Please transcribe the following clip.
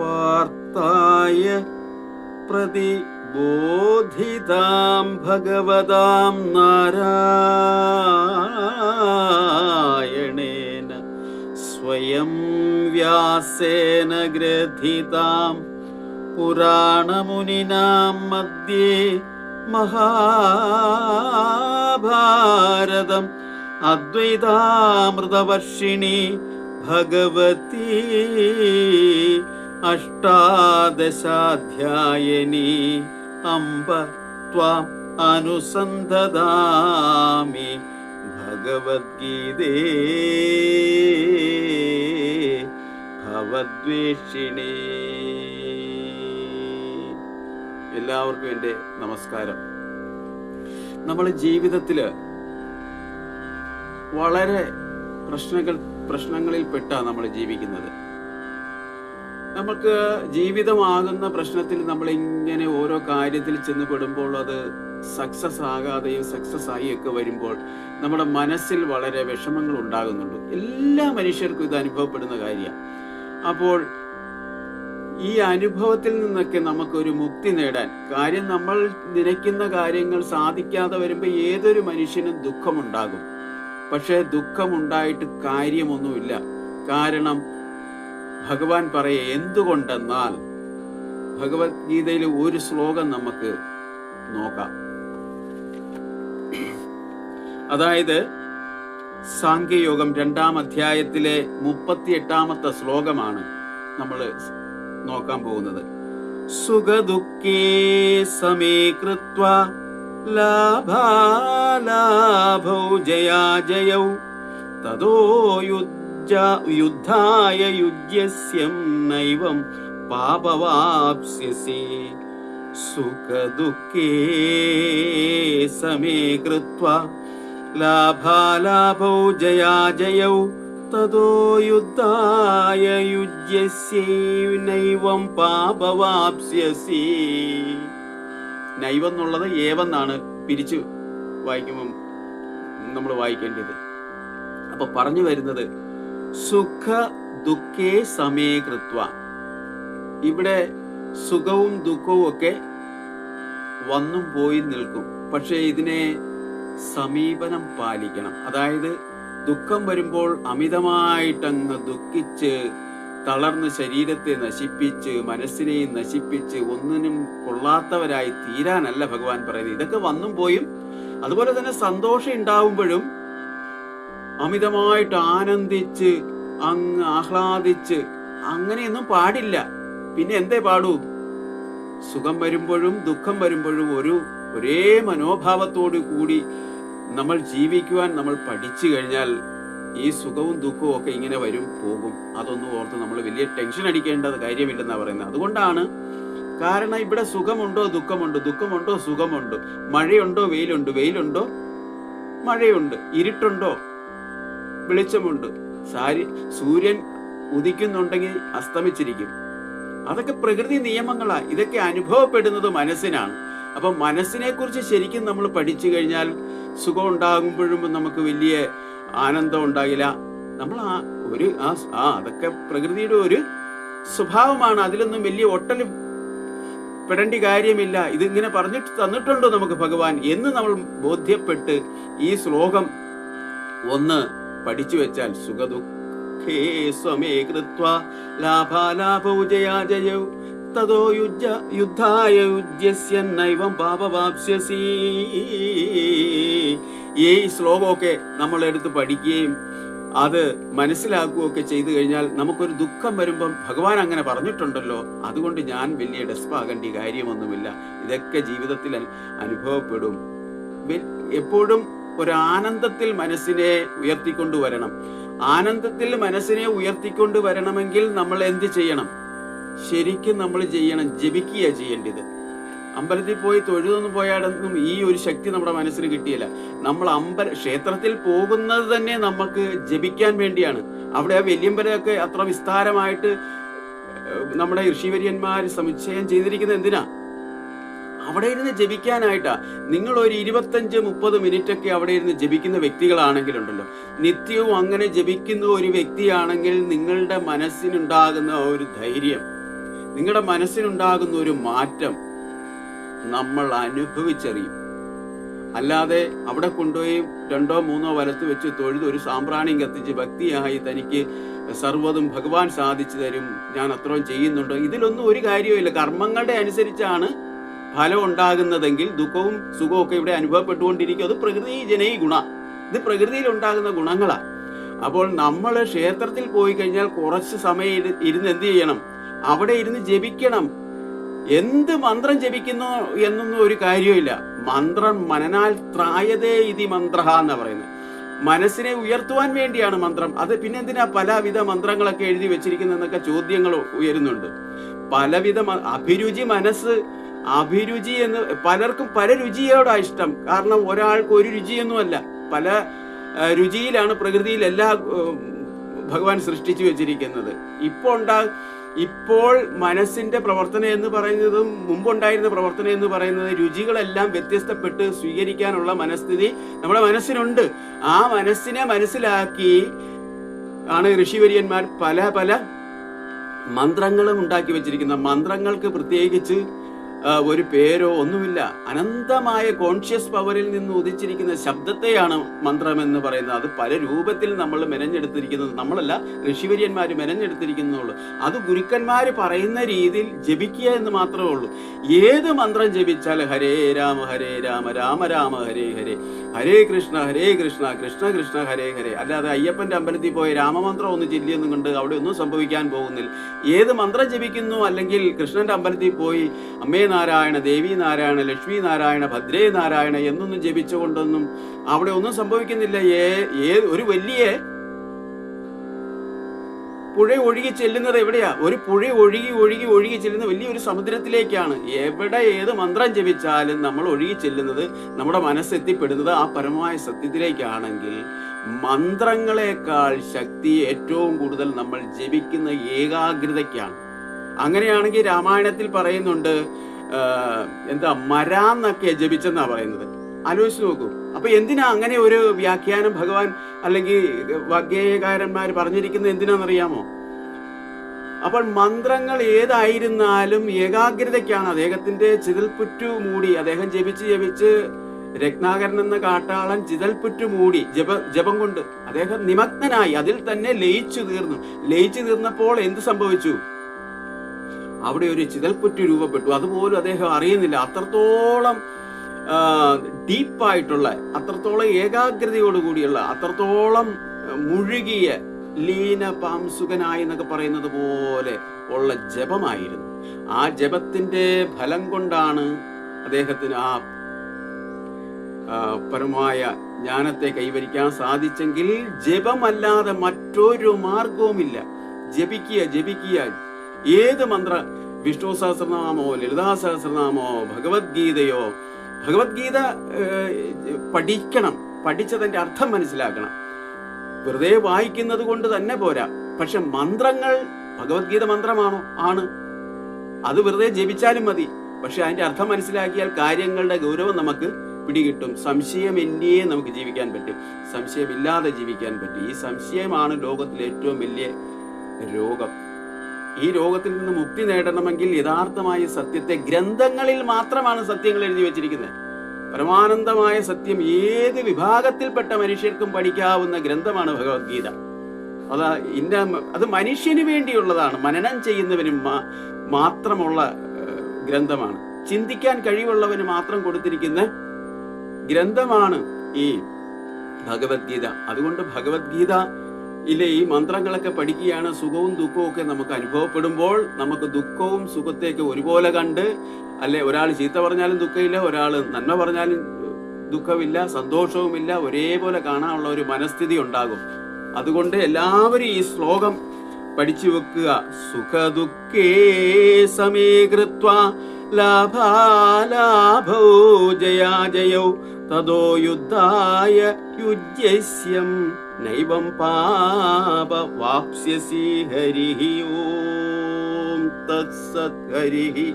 പാർത്തായ പ്രതിബോധിതാം ഭഗവതാം നാരായണേന സ്വയം വ്യാസേന ഗ്രഥിതാം പുരാണമുനിനാം മധ്യേ മഹാഭാരതം അദ്വൈതാമൃതവർഷിണി ഭഗവതി അഷ്ടാദശാധ്യായനി അംബ ത്വാം അനുസന്ധദാമി ഭഗവത്ഗീതേ. ഭവദ്വേഷിണി. എല്ലാവർക്കും എന്റെ നമസ്കാരം. നമ്മൾ ജീവിതത്തിൽ വളരെ പ്രശ്നങ്ങൾ പ്രശ്നങ്ങളിൽപ്പെട്ട നമ്മൾ ജീവിക്കുന്നത്. നമുക്ക് ജീവിതമാകുന്ന പ്രശ്നത്തിൽ നമ്മൾ ഇങ്ങനെ ഓരോ കാര്യത്തിൽ ചെന്ന് പെടുമ്പോൾ അത് സക്സസ് ആകാതെയും സക്സസ് ആയി ഒക്കെ വരുമ്പോൾ നമ്മുടെ മനസ്സിൽ വളരെ വിഷമങ്ങൾ ഉണ്ടാകുന്നുണ്ട്. എല്ലാ മനുഷ്യർക്കും ഇത് അനുഭവപ്പെടുന്ന കാര്യമാണ് അപ്പോൾ ഈ അനുഭവത്തിൽ നിന്നൊക്കെ നമുക്കൊരു മുക്തി നേടാൻ കാര്യം നമ്മൾ നിരക്കുന്ന കാര്യങ്ങൾ സാധിക്കാതെ വരുമ്പോൾ ഏതൊരു മനുഷ്യനും ദുഃഖമുണ്ടാകും. പക്ഷേ ദുഃഖമുണ്ടായിട്ട് കാര്യമൊന്നുമില്ല. കാരണം ഭഗവാൻ പറയെ എന്തുകൊണ്ടെന്നാൽ ഭഗവത്ഗീതയിലെ ഒരു ശ്ലോകം നമുക്ക് നോക്കാം. അതായത് സാഖ്യയോഗം രണ്ടാം അധ്യായത്തിലെ മുപ്പത്തി എട്ടാമത്തെ ശ്ലോകമാണ് നമ്മൾ നോക്കാൻ പോകുന്നത്. സുഖദുഃഖേ സമേ കൃത്വ ലാഭാലാഭൗ ജയാജയൗ തതോ യുജ്ജ യുദ്ധായ യുജ്യസ്യം നൈവം പാപവാപ്സ്യസി സുഖദുഃഖേ സമേ കൃത്വ ലാഭാലാഭൗ ജയാജയൗ തതോ യുദ്ധായ യുജ്യസ്യൈവം പാപവാപ്സ്യസി നൈവം എന്നുള്ളത് ഏവെന്നാണ് പിരിച്ചു വായിക്കുമ്പം നമ്മൾ വായിക്കേണ്ടത്. അപ്പൊ പറഞ്ഞു വരുന്നത് സുഖ ദുഃഖേ സമയ കൃത്വ. ഇവിടെ സുഖവും ദുഃഖവും ഒക്കെ വന്നും പോയി നിൽക്കും. പക്ഷേ ഇതിനെ സമീപനം പാലിക്കണം. അതായത് ദുഃഖം വരുമ്പോൾ അമിതമായിട്ടങ്ങ് ദുഃഖിച്ച് തളർന്ന് ശരീരത്തെ നശിപ്പിച്ച് മനസ്സിനെയും നശിപ്പിച്ച് ഒന്നിനും കൊള്ളാത്തവരായി തീരാനല്ല ഭഗവാൻ പറയുന്നത്. ഇതൊക്കെ വന്നും പോയും. അതുപോലെ തന്നെ സന്തോഷം ഉണ്ടാവുമ്പോഴും അമിതമായിട്ട് ആനന്ദിച്ച് അങ്ങ് ആഹ്ലാദിച്ച് അങ്ങനെയൊന്നും പാടില്ല. പിന്നെ എന്തേ പാടൂ? സുഖം വരുമ്പോഴും ദുഃഖം വരുമ്പോഴും ഒരു ഒരേ മനോഭാവത്തോടു കൂടി നമ്മൾ ജീവിക്കുവാൻ നമ്മൾ പഠിച്ചു കഴിഞ്ഞാൽ ഈ സുഖവും ദുഃഖവും ഒക്കെ ഇങ്ങനെ വരും പോകും. അതൊന്നും ഓർത്ത് നമ്മൾ വലിയ ടെൻഷൻ അടിക്കേണ്ടത് കാര്യമില്ലെന്നാണ് പറയുന്നത്. അതുകൊണ്ടാണ് കാരണം ഇവിടെ സുഖമുണ്ടോ ദുഃഖമുണ്ടോ? ദുഃഖമുണ്ടോ സുഖമുണ്ടോ? മഴയുണ്ടോ? വെയിലുണ്ട്. വെയിലുണ്ടോ? മഴയുണ്ട്. ഇരുട്ടുണ്ടോ? വെളിച്ചമുണ്ട്. സാരി സൂര്യൻ ഉദിക്കുന്നുണ്ടെങ്കിൽ അസ്തമിച്ചിരിക്കും. അതൊക്കെ പ്രകൃതി നിയമങ്ങളാണ് ഇതൊക്കെ അനുഭവപ്പെടുന്നത് മനസ്സിനാണ്. അപ്പൊ മനസ്സിനെ കുറിച്ച് ശരിക്കും നമ്മൾ പഠിച്ചു കഴിഞ്ഞാൽ സുഖം ഉണ്ടാകുമ്പോഴും നമുക്ക് വലിയ ആനന്ദം ഉണ്ടാകില്ല നമ്മൾ ആ ഒരു ആ ആ അതൊക്കെ പ്രകൃതിയുടെ ഒരു സ്വഭാവമാണ്. അതിലൊന്നും വലിയ ഒട്ടലും പെടേണ്ട കാര്യമില്ല. ഇതിങ്ങനെ പറഞ്ഞിട്ട് തന്നിട്ടുണ്ടോ നമുക്ക് ഭഗവാൻ? എന്ന് നമ്മൾ ബോധ്യപ്പെട്ട് ഈ ശ്ലോകം ഒന്ന് പഠിച്ചു വെച്ചാൽ സുഖദുഃഖേ സ്വമേ കൃത്വ ലാഭാലാഭൗ ജയാജയൗ തതോ യുജ യുദ്ധായ യുജ്യസ്യ നൈവം പാപവാപ്സ്യസി. ഈ ശ്ലോകമൊക്കെ നമ്മൾ എടുത്ത് പഠിക്കുകയും അത് മനസ്സിലാക്കുകയൊക്കെ ചെയ്തു കഴിഞ്ഞാൽ നമുക്കൊരു ദുഃഖം വരുമ്പം ഭഗവാൻ അങ്ങനെ പറഞ്ഞിട്ടുണ്ടല്ലോ. അതുകൊണ്ട് ഞാൻ വലിയ ഡെസ്പാകേണ്ട കാര്യമൊന്നുമില്ല. ഇതൊക്കെ ജീവിതത്തിൽ അനുഭവപ്പെടും. എപ്പോഴും ഒരു ആനന്ദത്തിൽ മനസ്സിനെ ഉയർത്തിക്കൊണ്ടുവരണം ആനന്ദത്തിൽ മനസ്സിനെ ഉയർത്തിക്കൊണ്ടുവരണമെങ്കിൽ നമ്മൾ എന്ത് ചെയ്യണം? ശരിക്കും നമ്മൾ ചെയ്യണം ജപിക്കുക ചെയ്യേണ്ടത്. അമ്പലത്തിൽ പോയി തൊഴുതൊന്നും പോയാടൊന്നും ഈ ഒരു ശക്തി നമ്മുടെ മനസ്സിന് കിട്ടിയില്ല. നമ്മൾ അമ്പല ക്ഷേത്രത്തിൽ പോകുന്നത് തന്നെ നമുക്ക് ജപിക്കാൻ വേണ്ടിയാണ്. അവിടെ ആ വല്യമ്പലമൊക്കെ അത്ര വിസ്താരമായിട്ട് നമ്മുടെ ഋഷിവര്യന്മാർ സമുച്ചയം ചെയ്തിരിക്കുന്നത് എന്തിനാ? അവിടെ ഇരുന്ന് ജപിക്കാനായിട്ടാ. നിങ്ങൾ ഒരു ഇരുപത്തഞ്ച് മുപ്പത് മിനിറ്റ് ഒക്കെ അവിടെ ഇരുന്ന് ജപിക്കുന്ന വ്യക്തികളാണെങ്കിലുണ്ടല്ലോ. നിത്യവും അങ്ങനെ ജപിക്കുന്ന ഒരു വ്യക്തിയാണെങ്കിൽ നിങ്ങളുടെ മനസ്സിനുണ്ടാകുന്ന ഒരു ധൈര്യം നിങ്ങളുടെ മനസ്സിനുണ്ടാകുന്ന ഒരു മാറ്റം നമ്മൾ അനുഭവിച്ചറിയും. അല്ലാതെ അവിടെ കൊണ്ടുപോയി രണ്ടോ മൂന്നോ വലത്ത് വെച്ച് തൊഴുത് ഒരു സാമ്പ്രാണിയും കത്തിച്ച് ഭക്തിയായി തനിക്ക് സർവതും ഭഗവാൻ സാധിച്ചു തരും ഞാൻ അത്രയും ചെയ്യുന്നുണ്ടോ? ഇതിലൊന്നും ഒരു കാര്യവുമില്ല. കർമ്മങ്ങളുടെ അനുസരിച്ചാണ് ഫലം ഉണ്ടാകുന്നതെങ്കിൽ ദുഃഖവും സുഖവും ഒക്കെ ഇവിടെ അനുഭവപ്പെട്ടുകൊണ്ടിരിക്കും. അത് പ്രകൃതി ജനയി ഗുണ. ഇത് പ്രകൃതിയിൽ ഉണ്ടാകുന്ന ഗുണങ്ങളാണ് അപ്പോൾ നമ്മൾ ക്ഷേത്രത്തിൽ പോയി കഴിഞ്ഞാൽ കുറച്ച് സമയം ഇരു- ഇരുന്ന് എന്ത് ചെയ്യണം? അവിടെ ഇരുന്ന് ജപിക്കണം. എന്ത് മന്ത്രം ജപിക്കുന്നു എന്നൊന്നും ഒരു കാര്യമില്ല മന്ത്രം മനനാൽ ത്രായതേ ഇതി മന്ത്ര എന്ന് പറയുന്നത്. മനസ്സിനെ ഉയർത്തുവാൻ വേണ്ടിയാണ് മന്ത്രം. അത് പിന്നെ എന്തിനാ പലവിധ മന്ത്രങ്ങളൊക്കെ എഴുതി വെച്ചിരിക്കുന്നതെന്നൊക്കെ ചോദ്യങ്ങൾ ഉയരുന്നുണ്ട്. പലവിധ അഭിരുചി മനസ്സ് അഭിരുചി എന്ന് പലർക്കും പല രുചിയോടാ ഇഷ്ടം. കാരണം ഒരാൾക്ക് ഒരു രുചിയൊന്നുമല്ല. പല രുചിയിലാണ് പ്രകൃതിയിൽ എല്ലാ ഭഗവാൻ സൃഷ്ടിച്ചു വെച്ചിരിക്കുന്നത്. ഇപ്പോൾ ഉണ്ടാ ഇപ്പോൾ മനസ്സിന്റെ പ്രവർത്തനം എന്ന് പറയുന്നതും മുമ്പുണ്ടായിരുന്ന പ്രവർത്തനം എന്ന് പറയുന്നത് രുചികളെല്ലാം വ്യത്യസ്തപ്പെട്ട് സ്വീകരിക്കാനുള്ള മനസ്ഥിതി നമ്മുടെ മനസ്സിനുണ്ട്. ആ മനസ്സിനെ മനസ്സിലാക്കി ആണ് ഋഷിവര്യന്മാർ പല പല മന്ത്രങ്ങളും ഉണ്ടാക്കി വെച്ചിരിക്കുന്ന മന്ത്രങ്ങൾക്ക് പ്രത്യേകിച്ച് ഒരു പേരോ ഒന്നുമില്ല. അനന്തമായ കോൺഷ്യസ് പവറിൽ നിന്ന് ഉദിച്ചിരിക്കുന്ന ശബ്ദത്തെയാണ് മന്ത്രം എന്ന് പറയുന്നത്. അത് പല രൂപത്തിൽ നമ്മൾ മെനഞ്ഞെടുത്തിരിക്കുന്നത്. നമ്മളല്ല ഋഷിവര്യന്മാർ മെനഞ്ഞെടുത്തിരിക്കുന്നുള്ളൂ അത് ഗുരുക്കന്മാർ പറയുന്ന രീതിയിൽ ജപിക്കുക എന്ന് മാത്രമേ ഉള്ളൂ. ഏത് മന്ത്രം ജപിച്ചാൽ ഹരേ രാമ ഹരേ രാമ രാമ രാമ ഹരേ ഹരേ. ഹരേ കൃഷ്ണ ഹരേ കൃഷ്ണ കൃഷ്ണ കൃഷ്ണ ഹരേ ഹരേ. അല്ലാതെ അയ്യപ്പന്റെ അമ്പലത്തിൽ പോയ രാമമന്ത്രം ഒന്ന് ചില്ലിയെന്നും കണ്ട് അവിടെ ഒന്നും സംഭവിക്കാൻ പോകുന്നില്ല. ഏത് മന്ത്രം ജപിക്കുന്നു? അല്ലെങ്കിൽ കൃഷ്ണന്റെ അമ്പലത്തിൽ പോയി അമ്മേ നാരായണ ദേവി നാരായണ ലക്ഷ്മി നാരായണ ഭദ്രേ നാരായണ എന്നൊന്നും ജപിച്ചുകൊണ്ടൊന്നും അവിടെ ഒന്നും സംഭവിക്കുന്നില്ല ഏ ഏ ഒരു വലിയ പുഴ ഒഴുകി ചെല്ലുന്നത് എവിടെയാ? ഒരു പുഴ ഒഴുകി ഒഴുകി ഒഴുകി ചെല്ലുന്ന വലിയൊരു സമുദ്രത്തിലേക്കാണ്. എവിടെ ഏത് മന്ത്രം ജപിച്ചാലും നമ്മൾ ഒഴുകി ചെല്ലുന്നത് നമ്മുടെ മനസ്സെത്തിപ്പെടുന്നത് ആ പരമമായ സത്യത്തിലേക്കാണെങ്കിൽ. മന്ത്രങ്ങളെക്കാൾ ശക്തി ഏറ്റവും കൂടുതൽ നമ്മൾ ജപിക്കുന്ന ഏകാഗ്രതയ്ക്കാണ്. അങ്ങനെയാണെങ്കിൽ രാമായണത്തിൽ പറയുന്നുണ്ട് എന്താ മരാന്നൊക്കെ ജപിച്ചെന്നാ പറയുന്നത്. ആലോചിച്ച് നോക്കൂ. അപ്പൊ എന്തിനാ അങ്ങനെ ഒരു വ്യാഖ്യാനം ഭഗവാൻ അല്ലെങ്കിൽ വാഗ്ഗേയകാരന്മാർ പറഞ്ഞിരിക്കുന്നത് എന്തിനാണെന്നറിയാമോ? അപ്പോൾ മന്ത്രങ്ങൾ ഏതായിരുന്നാലും ഏകാഗ്രതയ്ക്കാണ്. അദ്ദേഹത്തിന്റെ ചിതൽപുറ്റു മൂടി അദ്ദേഹം ജപിച്ച് ജപിച്ച് രത്നാകരൻ എന്ന കാട്ടാളൻ ചിതൽപുറ്റു മൂടി ജപ ജപം കൊണ്ട് അദ്ദേഹം നിമഗ്നനായി അതിൽ തന്നെ ലയിച്ചു തീർന്നു. ലയിച്ചു തീർന്നപ്പോൾ എന്ത് സംഭവിച്ചു? അവിടെ ഒരു ചിതൽപ്പുറ്റി രൂപപ്പെട്ടു. അതുപോലും അദ്ദേഹം അറിയുന്നില്ല. അത്രത്തോളം ഡീപ്പായിട്ടുള്ള അത്രത്തോളം ഏകാഗ്രതയോടുകൂടിയുള്ള അത്രത്തോളം മുഴുകിയ ലീന പാംസുകനായി എന്നൊക്കെ പറയുന്നത് പോലെ ഉള്ള ജപമായിരുന്നു. ആ ജപത്തിന്റെ ഫലം കൊണ്ടാണ് അദ്ദേഹത്തിന് ആ പരമായ ജ്ഞാനത്തെ കൈവരിക്കാൻ സാധിച്ചെങ്കിൽ ജപമല്ലാതെ മറ്റൊരു മാർഗവുമില്ല ജപിക്കുക ജപിക്കുക ഏത് മന്ത്ര? വിഷ്ണു സഹസ്രനാമോ ലളിതാ സഹസ്രനാമോ ഭഗവത്ഗീതയോ? ഭഗവത്ഗീത പഠിക്കണം. പഠിച്ചതിന്റെ അർത്ഥം മനസ്സിലാക്കണം. വെറുതെ വായിക്കുന്നത് കൊണ്ട് തന്നെ പോരാ. പക്ഷെ മന്ത്രങ്ങൾ ഭഗവത്ഗീത മന്ത്രമാണോ? ആണ്. അത് വെറുതെ ജപിച്ചാലും മതി. പക്ഷെ അതിന്റെ അർത്ഥം മനസ്സിലാക്കിയാൽ കാര്യങ്ങളുടെ ഗൗരവം നമുക്ക് പിടികിട്ടും. സംശയമെന്നേ നമുക്ക് ജീവിക്കാൻ പറ്റും. സംശയമില്ലാതെ ജീവിക്കാൻ പറ്റും. ഈ സംശയമാണ് ലോകത്തിലെ ഏറ്റവും വലിയ രോഗം. ഈ രോഗത്തിൽ നിന്ന് മുക്തി നേടണമെങ്കിൽ യഥാർത്ഥമായ സത്യത്തെ ഗ്രന്ഥങ്ങളിൽ മാത്രമാണ് സത്യങ്ങൾ എഴുതി വെച്ചിരിക്കുന്നത്. പരമാനന്ദമായ സത്യം ഏത് വിഭാഗത്തിൽപ്പെട്ട മനുഷ്യർക്കും പഠിക്കാവുന്ന ഗ്രന്ഥമാണ് ഭഗവത്ഗീത. അത് ഇന്ന അത് മനുഷ്യന് വേണ്ടിയുള്ളതാണ്. മനനം ചെയ്യുന്നവനും മാത്രമുള്ള ഗ്രന്ഥമാണ്. ചിന്തിക്കാൻ കഴിവുള്ളവന് മാത്രം കൊടുത്തിരിക്കുന്ന ഗ്രന്ഥമാണ് ഈ ഭഗവത്ഗീത. അതുകൊണ്ട് ഭഗവത്ഗീത ഇല്ലേ ഈ മന്ത്രങ്ങളൊക്കെ പഠിക്കുകയാണ് സുഖവും ദുഃഖവും ഒക്കെ നമുക്ക് അനുഭവപ്പെടുമ്പോൾ നമുക്ക് ദുഃഖവും സുഖത്തെയൊക്കെ ഒരുപോലെ കണ്ട് അല്ലെ ഒരാൾ ചീത്ത പറഞ്ഞാലും ദുഃഖമില്ല ഒരാൾ നന്മ പറഞ്ഞാലും ദുഃഖമില്ല സന്തോഷവുമില്ല ഒരേപോലെ കാണാനുള്ള ഒരു മനസ്ഥിതി ഉണ്ടാകും. അതുകൊണ്ട് എല്ലാവരും ഈ ശ്ലോകം പഠിച്ചു വെക്കുക. സുഖദുഃഖേ സമീകൃത്വ ലാഭാലാഭോ ജയാജയോ തതോ യുദ്ധായ യുജ്യസ്യം. നൈവം പാപ ഹരിഹി ഓം തത്സത് ഹരിഹി